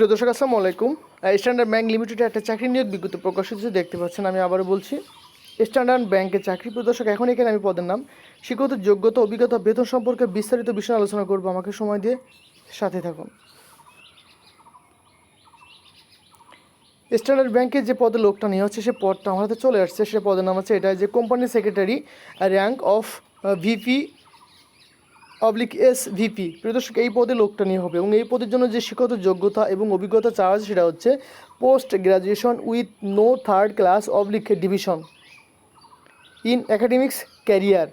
প্রিয় দর্শক আসসালামু আলাইকুম। স্ট্যান্ডার্ড ব্যাংক লিমিটেডে একটা চাকরি নিয়োগ বিজ্ঞপ্তি প্রকাশিত হয়েছে, দেখতে পাচ্ছেন আমি আবারও বলছি। স্ট্যান্ডার্ড ব্যাংকের চাকরি প্রিয় দর্শক এখন এখানে আমি পদের নাম। শিক্ষত যোগ্যতা অভিজ্ঞতা বেতন সম্পর্কে বিস্তারিত বিষয় আলোচনা করব। আমাকে সময় দিয়ে সাথে থাকুন। স্ট্যান্ডার্ড ব্যাংকের যে পদে লোকটা নিয়ে হচ্ছে সে পদটা আমার হাতে চলে আসছে। সে পদের নাম হচ্ছে এটা যে company secretary rank of VP oblique S VP প্রিয়দর্শক এই পদে লোকটা নিয়ে হবে এবং এই পদের জন্য যে শিক্ষত যোগ্যতা এবং অভিজ্ঞতা চাওয়া আছে সেটা হচ্ছে post graduation with no third class oblique division in academics career.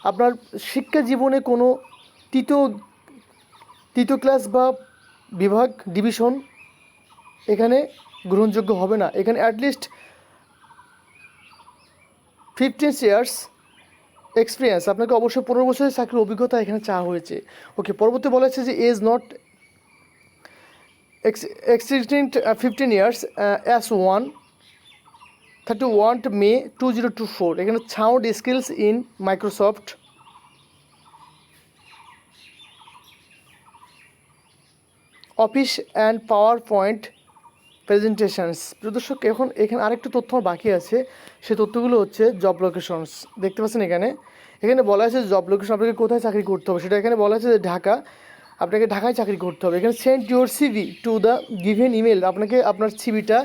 আপনার শিক্ষা জীবনে কোনো তৃতীয় তৃতীয় ক্লাস বা বিভাগ ডিভিশন এখানে গ্রহণযোগ্য হবে না। এখানে অ্যাটলিস্ট ফিফটিন ইয়ার্স এক্সপিরিয়েন্স আপনাকে অবশ্যই পনেরো বছরের চাকরির অভিজ্ঞতা এখানে চাওয়া হয়েছে। ওকে পরবর্তী বলা হচ্ছে যে age not existent fifteen years as on thirty one May two zero two four এখানে sound skills in Microsoft Office and PowerPoint presentations প্রদর্শক, এখন এখানে আরেকটু তথ্য বাকি আছে। সেই তথ্যগুলো হচ্ছে জব লোকেশনস দেখতে পাচ্ছেন এখানে? এখানে বলা আছে জব লোকেশন আপনাকে কোথায় চাকরি করতে হবে? সেটা এখানে বলা আছে যে ঢাকা, আপনাকে ঢাকায় চাকরি করতে হবে। এখানে send your CV to the given email আপনাকে আপনার সিভিটা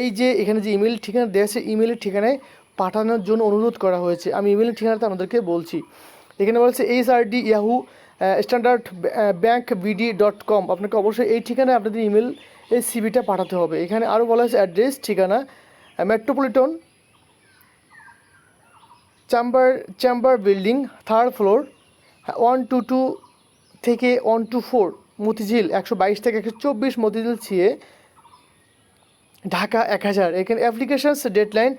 এই যে এখানে যে ইমেল ঠিকানা দেওয়া আছে ইমেলের ঠিকানায় পাঠানোর জন্য অনুরোধ করা হয়েছে। আমি ইমেলের ঠিকানাটা আপনাদেরকে বলছি। এখানে বলছে H R D Yahoo Standard Bank BD dot com আপনাকে অবশ্যই এই ঠিকানায় আপনাদের ইমেল এই সিভিটা পাঠাতে হবে। এখানে আরও বলা হয়েছে অ্যাড্রেস ঠিকানা metropolitan chamber chamber building third floor one two two থেকে ওয়ান টু ফোর মতিঝিল, একশো বাইশ থেকে একশো চব্বিশ মতিঝিল ছিয়ে ঢাকা এক হাজার। এখানে applications deadline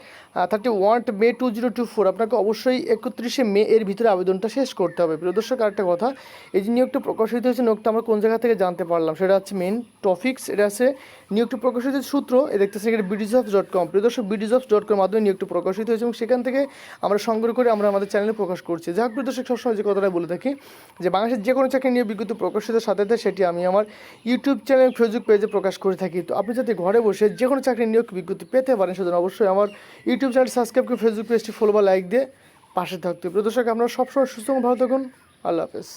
thirty one May two zero two four আপনাকে অবশ্যই একত্রিশে মে এর ভিতরে আবেদনটা শেষ করতে হবে। প্রিয় দর্শক, আরেকটা কথা, এই যে নিয়োগটা প্রকাশিত হয়েছে, নিয়োগটা আমরা কোন জায়গা থেকে জানতে পারলাম? সেটা হচ্ছে মেন টপিক্স এটা আছে নিয়োগটা প্রকাশিত সূত্র, এ দেখতেছেন এখানে অফ ডট কম প্রিয় দর্শক অফ ডট কম মাধ্যমে নিয়োগটা প্রকাশিত হয়েছে এবং সেখান থেকে আমরা সংগ্রহ করে আমরা আমাদের চ্যানেলে প্রকাশ করছি। যাই হোক প্রিয় দর্শক, সবসময় যে কথাটা বলে থাকি যে বাংলাদেশের যে কোনো চাকরি নিয়ে বিজ্ঞপ্তি প্রকাশিত সাথে সাথে সেটি আমি আমার ইউটিউব চ্যানেল ফেসবুক পেজে প্রকাশ করে থাকি। তো আপনি যাতে ঘরে বসে যে কোনো চাকরি নিয়োগ বিজ্ঞপ্তি পেতে পারেন, সেজন্য অবশ্যই আমার ইউটিউব চ্যানেল সাবস্ক্রাইব করে ফেসবুক পেজটি ফলো বা লাইক দিয়ে পাশে থাকতে প্রিয় দর্শক, আপনারা সবসময় সুস্থ ভালো থাকুন। আল্লাহ হাফেজ।